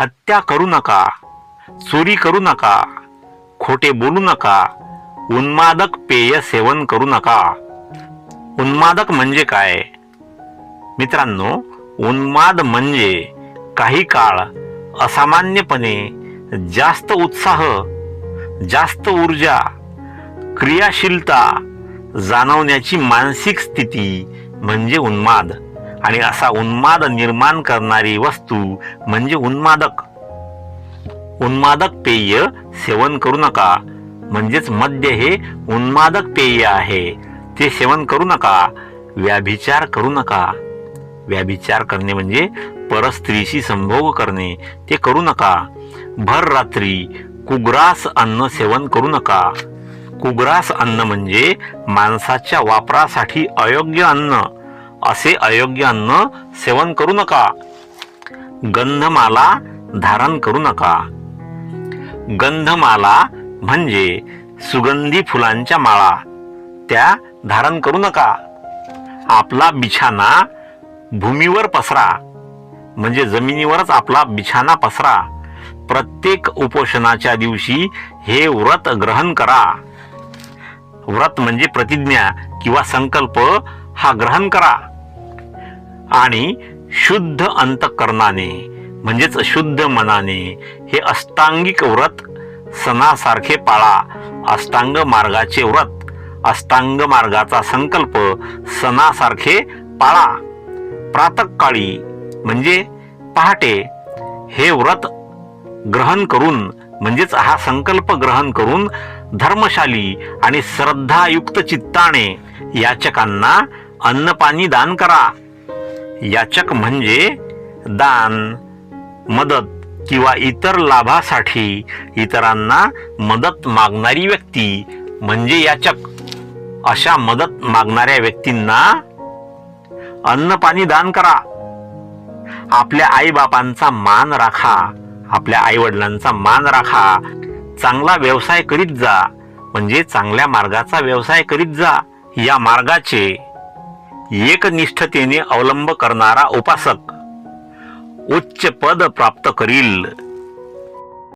हत्या करू नका चोरी करू नका खोटे बोलू नका उन्मादक पेय सेवन करू नका. उन्मादक म्हणजे काय? मित्रांनो उन्माद म्हणजे काही काळ असामान्यपणे जास्त उत्साह जास्त ऊर्जा क्रियाशीलता जाणवण्याची मानसिक स्थिती म्हणजे उन्माद. आणि असा उन्माद निर्माण करणारी वस्तू म्हणजे उन्मादक. उन्मादक पेय सेवन करू नका म्हणजेच मद्य हे उन्मादक पेय आहे. ते सेवन करू नका व्याभिचार करू नका. व्याभिचार करणे म्हणजे परस्त्रीशी संभोग करणे ते करू नका. भर रात्री कुग्रास अन्न सेवन करू नका. कुग्रास अन्न म्हणजे माणसाच्या वापरासाठी अयोग्य अन्न. असे अयोग्य अन्न सेवन करू नका. गंधमाला धारण करू नका. गंधमाला म्हणजे सुगंधी फुलांच्या माळा त्या धारण करू नका. आपला बिछाना भूमीवर पसरा म्हणजे जमिनीवरच आपला बिछाना पसरा. प्रत्येक उपोषणाच्या दिवशी हे व्रत ग्रहण करा. व्रत म्हणजे प्रतिज्ञा किंवा संकल्प हा ग्रहण करा. आणि शुद्ध अंतकरणाने म्हणजेच शुद्ध मनाने हे अष्टांगिक व्रत सणासारखे पाळा. अष्टांग मार्गाचे व्रत अष्टांग मार्गाचा संकल्प सणासारखे पाळा. प्रातकाळी म्हणजे पहाटे हे व्रत ग्रहण करून म्हणजेच हा संकल्प ग्रहण करून धर्मशाली आणि श्रद्धायुक्त चित्ताने याचकांना अन्नपाणी दान करा. याचक म्हणजे दान मदत किंवा इतर लाभासाठी इतरांना मदत मागणारी व्यक्ती म्हणजे याचक. अशा मदत मागणाऱ्या व्यक्तींना अन्नपाणी दान करा. आपल्या आईबापांचा मान राखा. आपल्या आईवडिलांचा मान राखा. चांगला व्यवसाय करीत जा. म्हणजे चांगल्या मार्गाचा व्यवसाय करीत जा. या मार्गाचे एकनिष्ठतेने अवलंब करणारा उपासक उच्च पद प्राप्त करील.